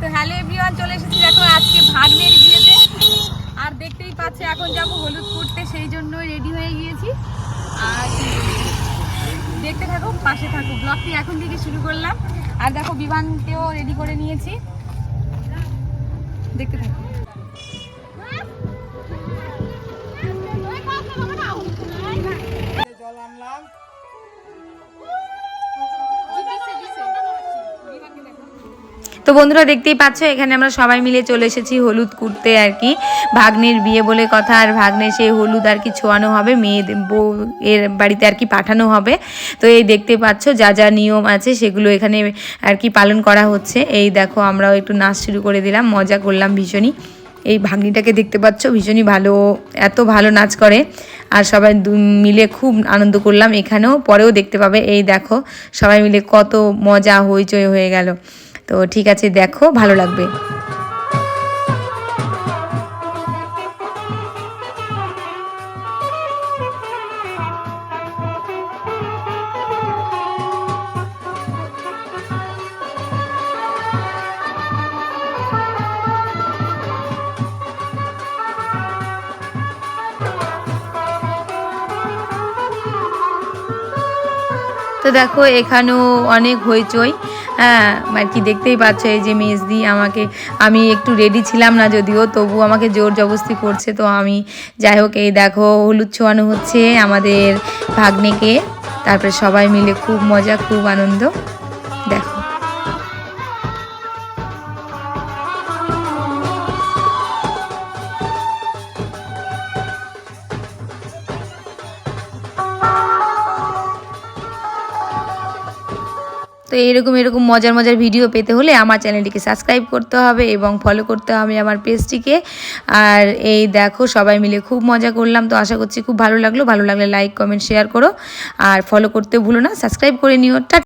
তো hello everyone চলে এসেছি দেখো আজকে ভাগ্নের বিয়েতে। আর দেখতেই পাচ্ছে, এখন যাব হলুদ করতে সেই জন্য রেডি হয়ে গিয়েছি। আর দেখতে থাকো, পাশে থাকো। ব্লগটি এখন থেকে শুরু করলাম। আর দেখো বিমানকেও রেডি করে নিয়েছি। দেখতে থাকো। জল তো বন্ধুরা দেখতেই পাচ্ছ, এখানে আমরা সবাই মিলে চলে এসেছি হলুদ কুড়তে আর কি। ভাগ্নের বিয়ে বলে কথা, আর ভাগ্নে সেই হলুদ আর কি ছোঁয়ানো হবে, মেয়ে বউ এর বাড়িতে আর কি পাঠানো হবে। তো এই দেখতে পাচ্ছ, যা যা নিয়ম আছে সেগুলো এখানে আর কি পালন করা হচ্ছে। এই দেখো, আমরাও একটু নাচ শুরু করে দিলাম, মজা করলাম ভীষণই। এই ভাগ্নিটাকে দেখতে পাচ্ছ, ভীষণই ভালো, এত ভালো নাচ করে। আর সবাই মিলে খুব আনন্দ করলাম এখানেও, পরেও দেখতে পাবে। এই দেখো, সবাই মিলে কত মজা, হইচই হয়ে গেল। তো ঠিক আছে দেখো ভালো লাগবে। দেখো, এখানেও অনেক হইচই। হ্যাঁ আর কি দেখতেই পাচ্ছ এই যে মেজদি আমাকে, আমি একটু রেডি ছিলাম না যদিও, তবু আমাকে জোর জবস্তি করছে। তো আমি, যাই হোক, এই দেখো, হলুদ ছোঁয়ানো হচ্ছে আমাদের ভাগ্নেকে। তারপরে সবাই মিলে খুব মজা, খুব আনন্দ। দেখো। তো এরকম এরকম মজার মজার ভিডিও পেতে হলে আমার চ্যানেলটিকে সাবস্ক্রাইব করতে হবে এবং ফলো করতে হবে আমার পেজটিকে আর এই দেখো, সবাই মিলে খুব মজা করলাম। তো আশা করছি খুব ভালো লাগল। ভালো লাগলে লাইক কমেন্ট শেয়ার করো। আর ফলো করতে ভুলো না। সাবস্ক্রাইব করে নিও।